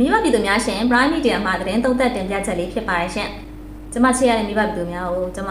မိဘပြည်သူများရှင် Prime Media မှာသတင်းသုံးသပ်တင်ပြချက်လေးဖြစ်ပါတယ်ရှင်။ကျမချစ်ရတဲ့မိဘပြည်သူများကိုကျမ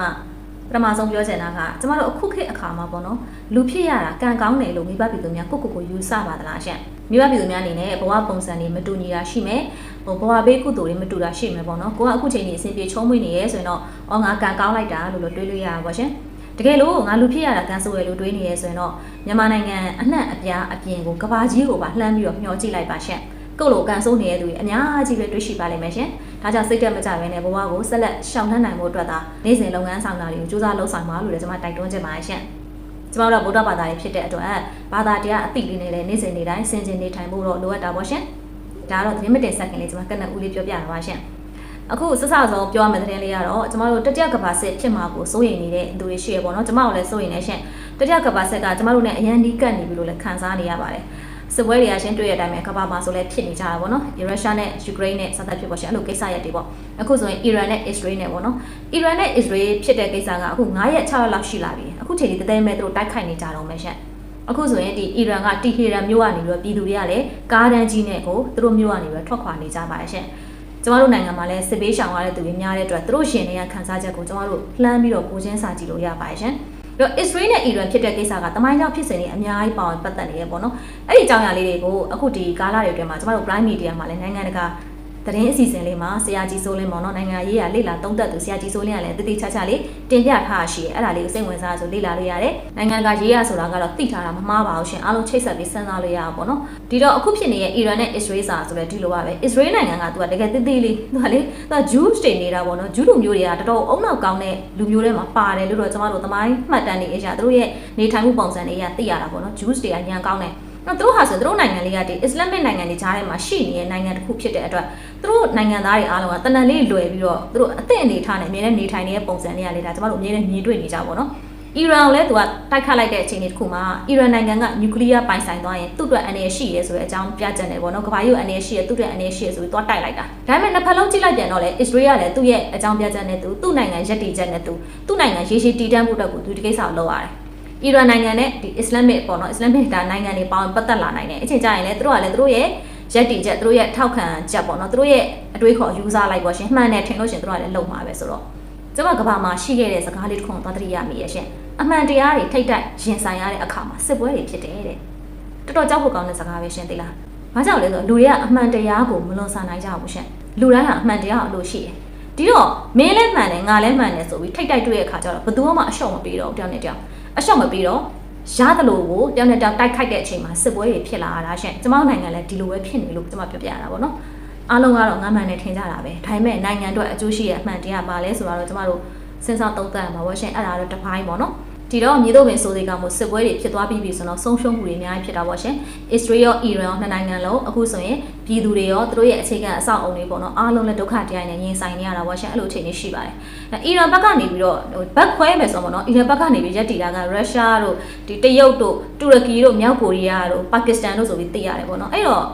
ပထမဆုံးပြောချင်တာကကျမတို့အခုခေတ်အခါမှာပေါ့နော်လူဖြစ်ရတာကံကောင်းတယ်လို့မိဘပြည်သူများကိုကိုကိုယူဆပါသလားရှင်။မိဘပြည်သူများအနေနဲ့ဘဝပုံစံတွေမတူညီတာရှိမယ်။ဟိုဘဝဘေးကုသိုလ်တွေမတူတာရှိမယ်ပေါ့နော်။ကိုကအခုချိန်ကြီးအဆင်ပြေချုံးမွေးနေရဲဆိုရင်တော့အော်ငါကံကောင်းလိုက်တာလို့လို့တွေးလို့ရတာပေါ့ရှင်။တကယ်လို့ငါလူဖြစ်ရတာကံဆိုးရလို့တွေးနေရဲဆိုရင်တော့မြန်မာနိုင်ငံအနှံ့အပြားအပြင်ကိုကဘာကြီးကိုပါလှမ်းပြီးတော့မျှော်ကြည့်လိုက်ပါရှင်။ ကိုယ့်လိုကန်ဆိုးနေတဲ့သူတွေအများကြီးပဲတွေ့ရှိပါလိမ့်မယ်ရှင်။ဒါကြောင့်စိတ်တက်မကြဘဲနဲ့ဘဝကိုဆက်လက်ရှောင်နှံ့နိုင်ဖို့အတွက်သာနေ့စဉ်လုပ်ငန်းဆောင်တာတွေကိုစူးစမ်းလှုပ်ဆောင်ပါလို့လည်းကျွန်မတိုက်တွန်းချင်ပါတယ်ရှင်။ကျွန်တော်တို့ဗုဒ္ဓဘာသာတွေဖြစ်တဲ့အတွက်ဘာသာတရားအသိလေးနဲ့လည်းနေ့စဉ်နေ့တိုင်းဆင်ခြင်နေထိုင်ဖို့တော့လိုအပ်တာပေါ့ရှင်။ဒါကတော့သတင်းမတင်ဆက်ခင်လေးကျွန်မကနဦးလေးပြောပြတာပါရှင်။အခုစစဆုံးပြောရမယ့်သတင်းလေးကတော့ကျမတို့တတိယကဘာစစ်ဖြစ်မှာကိုစိုးရိမ်နေတဲ့သူတွေရှိရပေါ့နော်ကျမတို့လည်းစိုးရိမ်နေရှင်တတိယကဘာစစ်ကကျမတို့နဲ့အရန်ဒီကတ်နေပြီလို့လည်းခံစားနေရပါတယ် စစ်ပွဲတွေကရှင်းတွေ့ရတဲ့အတိုင်းပဲကမ္ဘာမှာဆိုလည်းဖြစ်နေကြတာပေါ့နော်။ရုရှားနဲ့ယူကရိန်းနဲ့ဆက်သက်ဖြစ်ပေါ်ရှင်အဲ့လိုကိစ္စရက်တွေပေါ့။အခုဆိုရင်အီရန်နဲ့အစ္စရေးနဲ့ပေါ့နော်။အီရန်နဲ့အစ္စရေးဖြစ်တဲ့ကိစ္စကအခု9ရက်6ရက်လောက်ရှိလာပြီ။အခုချိန်ဒီတသိမ်းမဲ့သူတို့တိုက်ခိုက်နေကြတော့မယ်ရှင့်။အခုဆိုရင်ဒီအီရန်ကတီဟီရန်မြို့ကနေပြီးတော့ပြည်သူတွေကလည်းကားတန်းကြီးနဲ့ကိုသူတို့မြို့ကနေပြီးတော့ထွက်ခွာနေကြပါတယ်ရှင့်။ကျမတို့နိုင်ငံမှာလည်းစစ်ဘေးရှောင်ရတဲ့သူတွေများတဲ့အတွက်သူတို့ရှင်တွေကခန်းစားချက်ကိုကျမတို့လှမ်းပြီးတော့ကိုချင်းစာကြည့်လို့ရပါတယ်ရှင်။ ပြီးတော့ Israel နဲ့ Iran ဖြစ်တဲ့ကိစ္စကတမိုင်းကြောင့်ဖြစ်စဉ်တွေအများကြီးပါဝင်ပတ်သက်နေရပေါ့နော်အဲ့ဒီအကြောင်းအရာလေးတွေကိုအခုဒီကာလတွေအတွင်းမှာကျမတို့ Prime Media မှာလည်းနိုင်ငံတကာ သတင်းအစီအစဉ်လေးမှာဆရာကြီးစိုးလင်းပေါ့နော်နိုင်ငံရေးရလေ့လာသုံးသပ်သူဆရာကြီးစိုးလင်းကလည်းတတိချာချာလေးတင်ပြထားရှိရဲအဲ့ဒါလေးကိုစိတ်ဝင်စားဆိုလေ့လာလို့ရတယ်နိုင်ငံကရေးရဆိုတာကတော့သိထားတာမမှားပါဘူးရှင်အားလုံးချိတ်ဆက်ပြီးစဉ်းစားလို့ရအောင်ပေါ့နော်ဒီတော့အခုဖြစ်နေတဲ့ Iran နဲ့ Israel စာဆိုလည်းဒီလိုပါပဲ Israel နိုင်ငံကသူကတကယ်တိတိလေးသူကလေသူက Jews တွေနေတာပေါ့နော် Jew လူမျိုးတွေကတော်တော်အုံနောက်ကောင်းတဲ့လူမျိုးတွေမှာပါတယ်လို့တော့ကျမတို့သမိုင်းမှတ်တမ်းတွေအရာသူတို့ရဲ့နေထိုင်မှုပုံစံတွေအရသိရတာပေါ့နော် Jews တွေကညံကောင်းတယ် နော်သူတို့ဟာဆိုသူတို့နိုင်ငံလေးကဒီ Islamic နိုင်ငံတွေကြားထဲမှာရှိနေတဲ့နိုင်ငံတစ်ခုဖြစ်တဲ့အတွက်သူတို့နိုင်ငံသားတွေအားလုံးကတဏ္ဍလေးလွယ်ပြီးတော့သူတို့အသင့်အနေထားနဲ့အမြဲတမ်းနေထိုင်နေတဲ့ပုံစံတွေကလေဒါကျမတို့အမြဲတမ်းမြင်တွေ့နေကြပါတော့အီရန်ကိုလည်းသူကတိုက်ခတ်လိုက်တဲ့အချိန်လေးတစ်ခုမှာအီရန်နိုင်ငံကနျူကလ িয়ার ပိုင်ဆိုင်သွားရင်သူ့အတွက်အနေရရှိရဲဆိုတဲ့အကြောင်းပြချက်နေပေါ့နော်ကမ္ဘာကြီးကိုအနေရရှိရဲသူ့အတွက်အနေရရှိရဲဆိုပြီးသွားတိုက်လိုက်တာဒါပေမဲ့နှစ်ဖက်လုံးကြည့်လိုက်ပြန်တော့လေအစ္စရေးကလည်းသူ့ရဲ့အကြောင်းပြချက်နဲ့သူသူ့နိုင်ငံရည်တည်ချက်နဲ့သူသူ့နိုင်ငံရေရှည်တည်တံ့ဖို့အတွက်ကိုသူဒီကိစ္စကိုလုပ်ရတယ် အီရန်နိုင်ငံနဲ့ဒီ Islamic ပေါ့နော် Islamic ဒါနိုင်ငံတွေပေါင်းပတ်သက်လာနိုင်တယ်အချိန်ကျရင်လည်းသူတို့ကလည်းသူတို့ရဲ့ရက်တီချက်သူတို့ရဲ့ထောက်ခံချက်ပေါ့နော်သူတို့ရဲ့အတွေးခေါ်ယူဆလိုက်ပေါ့ရှင်မှန်တယ်ထင်လို့ရှင်သူတို့ကလည်းလုံမှာပဲဆိုတော့ကျမကဘာမှာရှိခဲ့တဲ့စကားလေးတစ်ခုသွားတတိယမိရဲ့ရှင်အမှန်တရားတွေထိတ်တိုက်ရင်ဆိုင်ရတဲ့အခါမှာစစ်ပွဲတွေဖြစ်တယ်တဲ့တော်တော်ကြောက်ဖို့ကောင်းတဲ့စကားပဲရှင်သိလားဘာကြောင့်လဲဆိုတော့လူတွေကအမှန်တရားကိုမလွန်ဆန်နိုင်ကြဘူးရှင်လူတိုင်းဟာအမှန်တရားအလိုရှိတယ်ဒီတော့မင်းလည်းမှန်တယ်ငါလည်းမှန်တယ်ဆိုပြီးထိတ်တိုက်တွေ့တဲ့အခါကျတော့ဘယ်သူမှအရှော့မပေးတော့ဘူးတယောက်နဲ့တယောက် အရှော့မပေးတော့ရတယ်လို့ကိုတယောက်နဲ့တယောက်တိုက်ခိုက်တဲ့အချိန်မှာစစ်ပွဲတွေဖြစ်လာတာရှင်ကျမတို့နိုင်ငံလည်းဒီလိုပဲဖြစ်နေလို့ကျမပြောပြရတာပေါ့နော်အားလုံးကတော့ငါမှန်တယ်ထင်ကြတာပဲဒါပေမဲ့နိုင်ငံအတွက်အကျိုးရှိတဲ့အမှန်တရားပါလဲဆိုတော့ကျမတို့စဉ်းစားသုံးသပ်ရမှာပေါ့ရှင်အဲ့ဒါတော့တစ်ပိုင်းပေါ့နော် ဒီတော့မြေတို့ပင်ဆိုတဲ့ကောင်မို့စစ်ပွဲတွေဖြစ်သွားပြီးပြီဆိုတော့ဆုံးရှုံးမှုတွေအများကြီးဖြစ်တာပေါ့ရှင်။ Israel ရော Iran ရောနှစ်နိုင်ငံလုံးအခုဆိုရင်ပြည်သူတွေရောသူတို့ရဲ့အခြေခံအဆောက်အအုံတွေပေါ့နော်အားလုံးလည်းဒုက္ခတရားနဲ့ရင်ဆိုင်နေရတာပေါ့ရှင်အဲ့လိုအခြေအနေရှိပါတယ်။အဲ Iran ဘက်ကနေပြီးတော့ဘက်ခွဲမယ်ဆိုတော့ပေါ့နော် Iran ဘက်ကနေပြီးရက်တီတာကရုရှားတို့ဒီတရုတ်တို့တူရကီတို့မြောက်ကိုရီးယားတို့ပါကစ္စတန်တို့ဆိုပြီးသိရတယ်ပေါ့နော်အဲ့တော့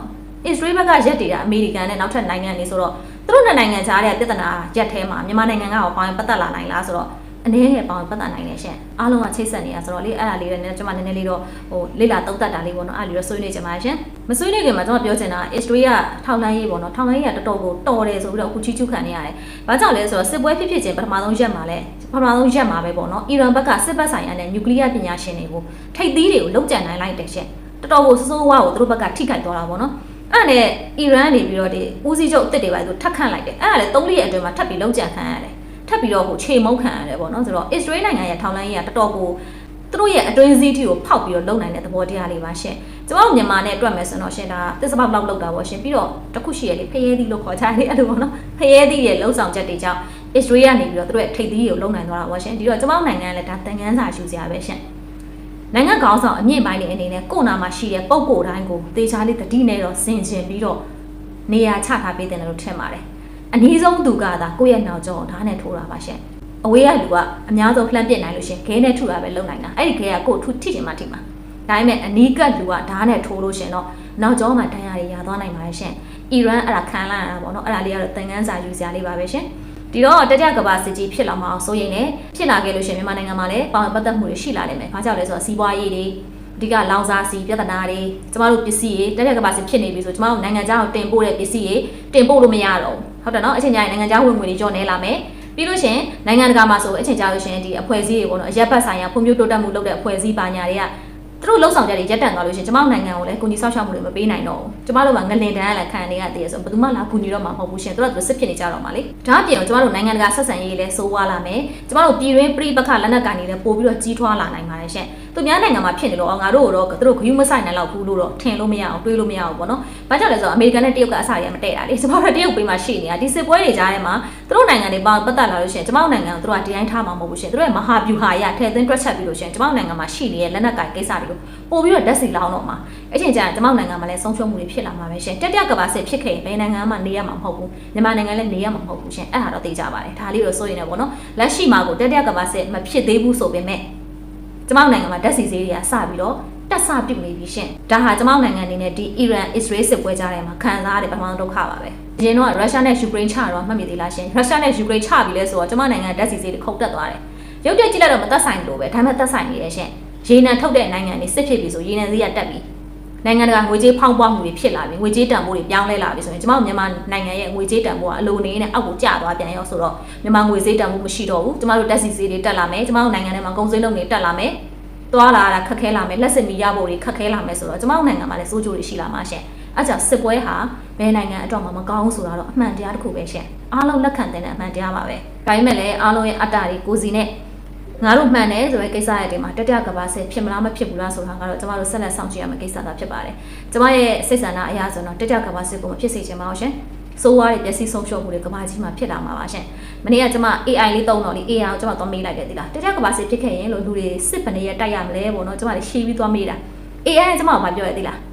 Israel ဘက်ကရက်တီတာအမေရိကန်နဲ့နောက်ထပ်နိုင်ငံတွေဆိုတော့သူတို့နှစ်နိုင်ငံကြားတဲ့ပြဿနာရက်ထဲမှာမြန်မာနိုင်ငံကရောပိုင်းပတ်သက်လာနိုင်လားဆိုတော့ အနေနဲ့ပေါင်းပတ်သက်နိုင်တယ်ရှင်အားလုံးကချိတ်ဆက်နေတာဆိုတော့လေအဲ့ဒါလေးလည်းကျွန်မနည်းနည်းလေးတော့ဟိုလေ့လာသုံးသပ်တာလေးပေါ့နော်အဲ့ဒါလေးတော့ဆွေးနွေးကြပါရှင်မဆွေးနွေးခင်မှာကျွန်မပြောချင်တာ history ကထောက်လှမ်းရေးပေါ့နော်ထောက်လှမ်းရေးကတော်တော်ကိုတော်တယ်ဆိုပြီးတော့အခုချီးကျူးခံနေရတယ်ဘာကြောင့်လဲဆိုတော့စစ်ပွဲဖြစ်ဖြစ်ချင်းပထမဆုံးရက်မှာလဲပထမဆုံးရက်မှာပဲပေါ့နော်အီရန်ဘက်ကစစ်ဘက်ဆိုင်ရာနဲ့နျူကလ িয়ার ပညာရှင်တွေကိုထိပ်သီးတွေကိုလုံခြံနိုင်လိုက်တယ်ရှင်တော်တော်ကိုစိုးစိုးဝါးကိုသူတို့ဘက်ကထိခိုက်သွားတာပေါ့နော်အဲ့နဲ့အီရန်နေပြီးတော့ဒီဦးစီးချုပ်အစ်စ်တွေပါသူထပ်ခန့်လိုက်တယ်အဲ့ဒါလေ၃ရက်အတွင်းမှာထပ်ပြီးလုံခြံခံရတယ် ထပ်ပြီးတော့ဟိုခြေမုံခံရတယ်ပေါ့နော်ဆိုတော့ Israel နိုင်ငံရဲ့ထောင်လိုင်းကြီးကတော်တော်ကိုသူတို့ရဲ့အတွင်းစည်းထိကိုဖောက်ပြီးတော့လုံနိုင်တဲ့သဘောတရားလေးပါရှင်ကျမတို့မြန်မာနဲ့တွေ့မယ်ဆိုတော့ရှင်ဒါသစ္စာပေါက်လောက်လောက်တာပေါ့ရှင်ပြီးတော့တခုရှိရလေဖရဲသီးလို့ခေါ်ကြတယ်အဲ့လိုပေါ့နော်ဖရဲသီးရဲ့လုံဆောင်ချက်တွေကြောင့် Israel ကနေပြီးတော့သူတို့ရဲ့ထိပ်သီးကိုလုံနိုင်သွားတာပေါ့ရှင်ဒီတော့ကျမတို့နိုင်ငံကလည်းဒါတန်ငန်းစာရှူစရာပဲရှင်နိုင်ငံခေါင်းဆောင်အမြင့်ပိုင်းတွေအနေနဲ့ကိုနာမှာရှိတဲ့ပုံကိုယ်တိုင်းကိုသေချာလေးတတိနဲ့တော့ဆင်ခြင်ပြီးတော့နေရာချထားပေးတယ်လို့ထင်ပါတယ် အနည်းဆုံးသူကသာကိုယ့်ရဲ့နောက်ကျောဓာတ်နဲ့ထိုးတာပါရှင်အဝေးကလူကအများဆုံးလှမ်းပစ်နိုင်လို့ရှင်ခဲနဲ့ထုတာပဲလုံနိုင်တာအဲ့ဒီခဲကကိုယ်ထုထိချင်မှထိမှာဒါပေမဲ့အနီးကလူကဓာတ်နဲ့ထိုးလို့ရှင်တော့နောက်ကျောမှာတန်ရာတွေရာသွားနိုင်ပါတယ်ရှင်အီရန်အဲ့ဒါခံလာရတာပေါ့နော်အဲ့ဒါလေးကတော့သင်ခန်းစာယူစရာလေးပါပဲရှင်ဒီတော့တတိယကမ္ဘာစစ်ကြီးဖြစ်လာမှာအောင်စိုးရိမ်နေဖြစ်လာခဲ့လို့ရှင်မြန်မာနိုင်ငံမှာလည်းပါဝင်ပတ်သက်မှုတွေရှိလာလိမ့်မယ်။ဘာကြောင့်လဲဆိုတော့စီးပွားရေးတွေအဓိကလောင်စာစီပြဿနာတွေကျမတို့ပစ္စည်းတွေတက်တက်ကဘာစီဖြစ်နေပြီဆိုကျမတို့နိုင်ငံခြားကိုတင်ပို့တဲ့ပစ္စည်းတွေတင်ပို့လို့မရတော့ဘူး ဟုတ်တယ်နော်အချိန်ကျရင်နိုင်ငံခြားဝင်ငွေတွေကျော်နေလာမယ်ပြီးလို့ရှရင်နိုင်ငံတကာမှာဆိုအချိန်ကြာလို့ရှရင်ဒီအဖွဲ့အစည်းတွေပေါ့နော်အရက်ဘတ်ဆိုင်ရာဖွံ့ဖြိုးတိုးတက်မှုလုပ်တဲ့အဖွဲ့အစည်းပါညာတွေကသူတို့လှုပ်ဆောင်ချက်တွေရက်တန့်သွားလို့ရှရင်ကျမတို့နိုင်ငံကိုလည်းကုညီဆောက်ရှောက်မှုတွေမပေးနိုင်တော့ဘူးကျမတို့ကငလင်တန်းကလည်းခံနေရသေးရဆိုဘယ်သူမှလာကူညီတော့မှာမဟုတ်ဘူးရှင်သူတို့ကသူစစ်ဖြစ်နေကြတော့မှာလေဒါအပြင်ကျမတို့နိုင်ငံတကာဆက်ဆံရေးလည်းစိုးဝါလာမယ်ကျမတို့ပြည်တွင်းပြိပခလက်နက်ကန်တွေလည်းပို့ပြီးတော့ကြီးထွားလာနိုင်ပါတယ်ရှင်သူများနိုင်ငံမှာဖြစ်နေလို့ငါတို့တော့သူတို့ဂရုမဆိုင်နိုင်တော့ဘူးလို့တော့ထင်လို့မရအောင်တွေးလို့မရအောင်ပေါ့နော်ဘာကြောင့်လဲဆိုတော့အမေရိကန်နဲ့တရုတ်ကအစရမတည့်တာလေကျမတို့တရုတ်ပေးမှရှိနေတာဒီစစ်ပွဲတွေကြားထဲမှာသူတို့နိုင်ငံတွေပေါပတ်သက်လာလို့ရှိရင်ကျမတို့နိုင်ငံကိုသူတို့ကဒီတိုင်းထားမှာမဟုတ်ဘူးရှင်သူတို့ရဲ့မဟာဗျူဟာရထည့်သွင်းတွက်ချက်ပြီးလို့ရှင်ကျမတို့နိုင်ငံမှာရှိနေတဲ့လက်နက်ကိုင်ကိစ္စတွေကိုပို့ပြီးတော့ဓာတ်စီလောင်းတော့မှာအချိန်ကြာကျမတို့နိုင်ငံမှာလည်းဆုံးရှုံးမှုတွေဖြစ်လာမှာပဲရှင်တက်တက်ကဘာစစ်ဖြစ်ခဲ့ရင်ဘယ်နိုင်ငံမှနေရမှာမဟုတ်ဘူးမြန်မာနိုင်ငံလည်းနေရမှာမဟုတ်ဘူးရှင်အဲ့ဒါတော့သိကြပါတယ်ဒါလေးတော့စိုးရင်လည်းပေါ့နော်လက်ရှိမှာကိုတက်တက်ကဘာစစ်မဖြစ်သေးဘူးဆိုပေမဲ့ ကျမတို့နိုင်ငံမှာဓာတ်စီဈေးတွေကစပြီးတော့တက်ဆပြုတ်နေပြီရှင်ဒါဟာကျမတို့နိုင်ငံအနေနဲ့ဒီအီရန်အစ္စရေးစစ်ပွဲကြားထဲမှာခံစားရတဲ့ပထမဒုက္ခပါပဲအရင်တော့ရုရှားနဲ့ယူကရိန်းချတော့မှတ်မိသေးလားရှင်ရုရှားနဲ့ယူကရိန်းချပြီလဲဆိုတော့ကျမနိုင်ငံဓာတ်စီဈေးတွေခုန်တက်သွားတယ်ရုပ်တရက်ကြည့်လိုက်တော့မသက်ဆိုင်လို့ပဲဒါပေမဲ့သက်ဆိုင်နေရဲ့ရှင်ရေနံထုတ်တဲ့နိုင်ငံတွေစစ်ဖြစ်ပြီဆိုရေနံဈေးကတက်ပြီ နိုင်ငံတကာငွေကြေးဖောင်းပွားမှုတွေဖြစ်လာပြီငွေကြေးတန်ဖိုးတွေပြောင်းလဲလာပြီဆိုရင်ကျမတို့မြန်မာနိုင်ငံရဲ့ငွေကြေးတန်ဖိုးကအလိုနေနဲ့အောက်ကိုကျသွားပြန်ရောဆိုတော့မြန်မာငွေကြေးတန်ဖိုးမရှိတော့ဘူးကျမတို့တက်စီဈေးတွေတက်လာမယ်ကျမတို့နိုင်ငံထဲမှာကုန်စည်နှုန်းတွေတက်လာမယ်သွားလာတာခက်ခဲလာမယ်လက်စစ်မီရဖို့တွေခက်ခဲလာမယ်ဆိုတော့ကျမတို့နိုင်ငံမှာလည်းစိုးကြိုးတွေရှိလာမှာရှင်အဲကြောင့်စစ်ပွဲဟာဘယ်နိုင်ငံအတွက်မှမကောင်းဘူးဆိုတာတော့အမှန်တရားတစ်ခုပဲရှင်အားလုံးလက်ခံတဲ့အမှန်တရားပါပဲဒါပေမဲ့လည်းအားလုံးရဲ့အတ္တတွေကိုစီနဲ့ ငါတို့မှန်တယ်ဆိုတဲ့ကိစ္စရဲ့အချိန်မှာတက်တကဘာဆဲဖြစ်မလားမဖြစ်ဘူးလားဆိုတာကတော့ကျမတို့ဆက်လက်ဆောင်ကြည့်ရမယ့်ကိစ္စသာဖြစ်ပါတယ်ကျမရဲ့စိတ်ဆန္ဒအရာဆိုတော့တက်တကဘာဆဲကိုမဖြစ်စေချင်ပါဘူးရှင်စိုးဝါးတဲ့ပျက်စီးဆုံးရှုံးမှုတွေကဘာကြီးမှဖြစ်လာမှာပါရှင်။မနေ့ကကျွန်မ AI လေးတုံးတော့လေ AI ကိုကျွန်မသွားမေးလိုက်တယ်ဒီလား။တက်တက်ကဘာစီဖြစ်ခဲ့ရင်လို့လူတွေစစ်ပနေရတိုက်ရမလဲပေါ့နော်ကျွန်မတွေရှင်းပြီးသွားမေးတာ။ AI ကကျွန်မကိုမပြောရသေးလား။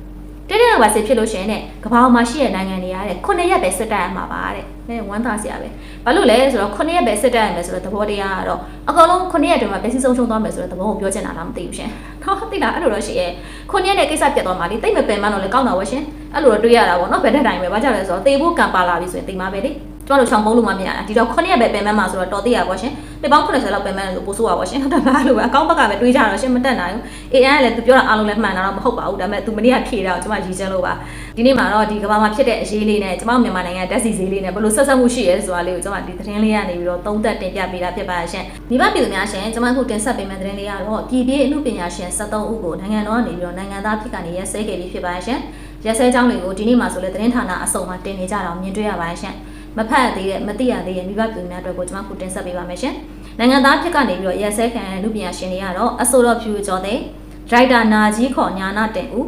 တက်တက်ကဘာစီဖြစ်လို့ရှင်တဲ့ကဘာမှာရှိတဲ့နိုင်ငံတွေကတဲ့9ရက်ပဲစစ်တိုက်ရမှာပါတဲ့။အဲဝမ်းသာစရာပဲ။ဘာလို့လဲဆိုတော့9ရက်ပဲစစ်တိုက်ရမယ်ဆိုတော့သဘောတရားကတော့အကောင်လုံး9ရက်တည်းမှာပျက်စီးဆုံးရှုံးသွားမယ်ဆိုတော့သဘောကိုပြောချင်တာလားမသိဘူးရှင်။တော့သိလားအဲ့လိုတော့ရှိရဲ့9ရက်နဲ့ကိစ္စပြတ်သွားမှလေတိတ်မပင်မတော့လေကောင်းတာဝရှင်။အဲ့လိုတော့တွေးရတာပေါ့နော်ဘယ်တဲ့တိုင်းပဲဘာကြောင့်လဲဆိုတော့သေဖို့ကံပါလာပြီဆိုရင်တိမ်မှာပဲလေ။ ကျမတို့ချောင်းပုံးလို့မှမရတာဒီတော့9ရက်ပဲပင်မမှာဆိုတော့တော်သေးရပါရှင်ဒီပေါင်း90လောက်ပင်မလို့ပို့ဆိုးပါပါရှင်ဟုတ်တယ်လားလို့ပဲအကောင့်ဘက်ကပဲတွေးကြတော့ရှင်မတက်နိုင်ဘူး AI ကလည်းသူပြောတာအားလုံးလည်းမှန်တာတော့မဟုတ်ပါဘူးဒါပေမဲ့သူမနေ့ကဖြေတာကိုကျမရည်ချမ်းလို့ပါဒီနေ့မှာတော့ဒီကမ္ဘာမှာဖြစ်တဲ့အရေးလေးနဲ့ကျမမြန်မာနိုင်ငံဓာတ်စီဈေးလေးနဲ့ဘယ်လိုဆက်ဆက်မှုရှိရဲဆိုတာလေးကိုကျမဒီသတင်းလေးကနေပြီးတော့သုံးသပ်တင်ပြပေးတာဖြစ်ပါရှင်မိဘပြည်သူများရှင်ကျမအခုတင်ဆက်ပေးမယ့်သတင်းလေးကတော့ပြည်ပြည်အမှုပညာရှင်73ဦးကိုနိုင်ငံတော်ကနေပြီးတော့နိုင်ငံသားဖြစ်ကနေရက်စဲခဲ့ပြီးဖြစ်ပါရှင်ရက်စဲကြောင်းတွေကိုဒီနေ့မှာဆိုလဲသတင်းဌာနအစုံမှာတင်နေကြတာမြင်တွေ့ရပါရှင် မဖတ်သေးတဲ့မသိရသေးတဲ့မိဘပြည်သူများအတွက်ကိုကျွန်မခုတင်ဆက်ပေးပါမယ်ရှင်။နိုင်ငံသားဖြစ်ကနေပြီးတော့ရက်စဲခံလူပညာရှင်တွေကတော့အဆိုတော်ဖြူကျော်တဲ့ဒရိုက်တာနာကြီးခေါ်ညာနာတင်ဦး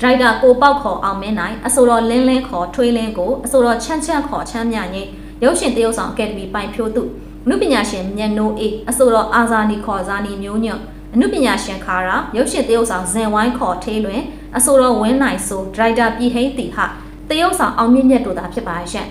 ဒရိုက်တာကိုပေါက်ခေါ်အောင်မင်းနိုင်အဆိုတော်လင်းလင်းခေါ်ထွေးလင်းကိုအဆိုတော်ချမ်းချမ်းခေါ်ချမ်းမြငိမ့်ရုပ်ရှင်တရုပ်ဆောင်အကယ်ဒမီပိုင်ဖြိုးသူအမှုပညာရှင်မြတ်နိုးအေးအဆိုတော်အာဇာနီခေါ်ဇာနီမျိုးညွန့်အမှုပညာရှင်ခါရာရုပ်ရှင်တရုပ်ဆောင်ဇင်ဝိုင်းခေါ်ထေးလွင်အဆိုတော်ဝင်းနိုင်ဆိုဒရိုက်တာပြည်ဟိန်းတီဟာတရုပ်ဆောင်အောင်မြင့်မြတ်တို့သာဖြစ်ပါရဲ့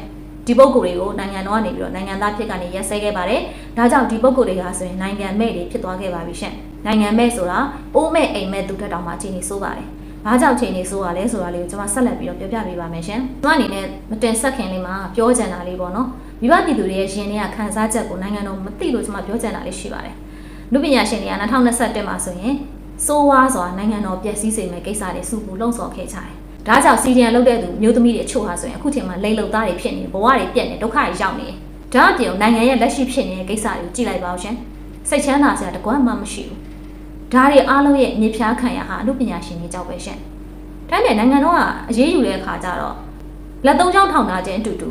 ဒီပုဂ္ဂိုလ်တွေကိုနိုင်ငံတော်ကနေပြီးတော့နိုင်ငံသားဖြစ်ကနေရက်စဲခဲ့ပါတယ်။ဒါကြောင့်ဒီပုဂ္ဂိုလ်တွေကဆိုရင်နိုင်ငံမဲ့တွေဖြစ်သွားခဲ့ပါပြီရှင်။နိုင်ငံမဲ့ဆိုတာအိုးမဲ့အိမ်မဲ့သူတက်တောင်မှအခြေအနေဆိုးပါတယ်။ဘာကြောင့်အခြေအနေဆိုးရလဲဆိုတာလေးကိုကျွန်မဆက်လက်ပြီးတော့ပြောပြပေးပါမယ်ရှင်။ကျွန်မအနေနဲ့မတင်ဆက်ခင်လေးမှာပြောချင်တာလေးပေါ့နော်။မိဘပြည်သူတွေရဲ့ယင်တွေကခံစားချက်ကိုနိုင်ငံတော်မသိလို့ကျွန်မပြောချင်တာလေးရှိပါတယ်။လူပညာရှင်တွေက2021မှာဆိုရင်စိုးဝါးစွာနိုင်ငံတော်ပျက်စီးစေမယ့်ကိစ္စတွေစုပူလှုံ့ဆော်ခဲ့ကြတယ်။ ဒါကြောင့်စီဒီယန်လုပ်တဲ့သူမျိုးသမီးတွေအချို့ဟာဆိုရင်အခုချိန်မှာလိမ်လုံသားတွေဖြစ်နေဘဝတွေပြက်နေဒုက္ခတွေရောက်နေတယ်။ဒါအပြင်နိုင်ငံရဲ့လက်ရှိဖြစ်နေတဲ့ကိစ္စတွေကိုကြည့်လိုက်ပါဦးရှင်။စိတ်ချမ်းသာစရာတကွမှမရှိဘူး။ဒါတွေအားလုံးရဲ့မြေဖြားခံရဟာအမှုပညာရှင်တွေကြောက်ပဲရှင်။ဒါပေမဲ့နိုင်ငံတော်ကအရေးယူတဲ့အခါကျတော့လက်သုံးချောင်းထောင်ထားခြင်းအတူတူ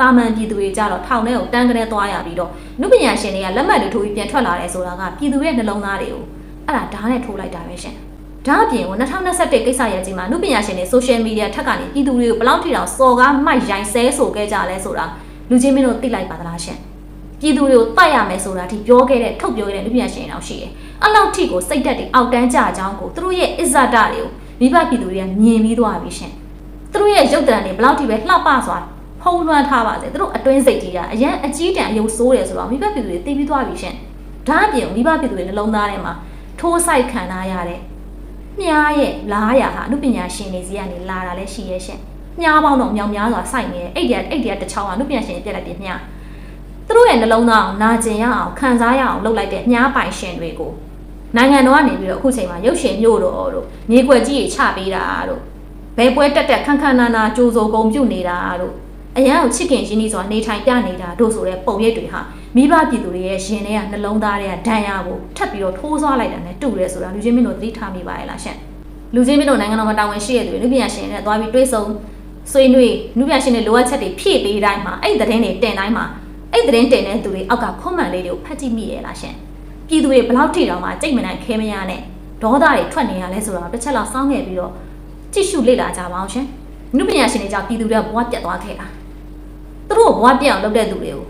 တာမန်ပြည်သူတွေကြတော့ထောင်ထဲကိုတန်းကနေသွားရပြီးတော့နုပညာရှင်တွေကလက်မှတ်တွေထိုးပြီးပြန်ထွက်လာတယ်ဆိုတာကပြည်သူရဲ့နှလုံးသားတွေကိုအဲ့ဒါဓာတ်နဲ့ထိုးလိုက်တာပဲရှင်။ ဒါအပြင်ကို2021ကိစ္စရဲ့ကြီးမှာနုပညာရှင်တွေ social media ထက်ကနေပြည်သူတွေကိုဘလောက်ထိတောင်စော်ကားမိုက်ရိုင်းဆဲဆိုခဲ့ကြလဲဆိုတာလူချင်းမင်းတို့သိလိုက်ပါသလားရှင်။ပြည်သူတွေကိုတတ်ရမယ်ဆိုတာဒီပြောခဲ့တဲ့ထုတ်ပြောခဲ့တဲ့နုပညာရှင်တွေတောင်ရှိတယ်။အဲ့လောက်ထိကိုစိတ်တက်တွေအောက်တန်းကြအကြောင်းကိုသူတို့ရဲ့အစ္ဆဒတွေကိုမိဘပြည်သူတွေကမြင်ပြီးသွားပြီရှင်။သူတို့ရဲ့ရုပ်တံတွေဘလောက်ထိပဲလှပစွာဖုံးလွှမ်းထားပါစေသူတို့အတွင်းစိတ်ကြီးကအရန်အကြီးတန်းအယုတ်ဆိုးတယ်ဆိုတော့မိဘပြည်သူတွေသိပြီးသွားပြီရှင်။ဒါအပြင်မိဘပြည်သူတွေနှလုံးသားထဲမှာထိုးဆိုင်ခံထားရတဲ့ မြားရဲ့လားရဟာအမှုပညာရှင်တွေစီကနေလာတာလည်းရှိရဲ့ရှင်မြားပေါင်းတော့မြောင်များစွာစိုက်နေတယ်အဲ့ဒီအဲ့ဒီတစ်ချောင်းကအမှုပညာရှင်တွေပြက်လိုက်ပြမြားသူတို့ရဲ့နှလုံးသားအောင်နာကျင်ရအောင်ခံစားရအောင်လုပ်လိုက်တဲ့မြားပိုင်ရှင်တွေကိုနိုင်ငံတော်ကနေပြီးတော့အခုချိန်မှာရုပ်ရှင်မျိုးတို့တို့မြေကွက်ကြီးကြီးချပေးတာတို့ဘယ်ပွဲတက်တက်ခန်းခန်းနာနာကြိုးစိုးကုန်ပြုတ်နေတာတို့အရန်ကိုချစ်ခင်ရင်းနှီးစွာနေထိုင်ပြနေတာတို့ဆိုတဲ့ပုံရိပ်တွေဟာ မိဘပြည်သူတွေရဲ့ရင်ထဲကနှလုံးသားတွေကဒဏ်ရာကိုထပ်ပြီးတော့ထိုးဆွားလိုက်တာနဲ့တူတယ်ဆိုတာလူချင်းမင်းတို့သတိထားမိပါရဲ့လားရှင့်လူချင်းမင်းတို့နိုင်ငံတော်မှာတာဝန်ရှိရတဲ့သူတွေလူပညာရှင်တွေနဲ့သွားပြီးတွေးဆုံဆွေးနွေးလူပညာရှင်တွေလိုအပ်ချက်တွေဖြည့်ပေးတိုင်းမှာအဲ့ဒီသတင်းတွေတင်တိုင်းမှာအဲ့ဒီသတင်းတင်တဲ့သူတွေအောက်ကခွန်မှန်လေးတွေကိုဖတ်ကြည့်မိရဲ့လားရှင့်ပြည်သူတွေဘလောက်ထိတောင်မှကြိတ်မနိုင်ခဲမရနဲ့ဒေါသတွေထွက်နေရလဲဆိုတော့တစ်ချက်လောက်စောင်းခဲ့ပြီးတော့ကြည့်ရှုလေ့လာကြပါအောင်ရှင်။နုပညာရှင်တွေကြောင့်ပြည်သူတွေကဘဝပြတ်သွားခဲ့တာ။သူတို့ဘဝပြတ်အောင်လုပ်တဲ့သူတွေကို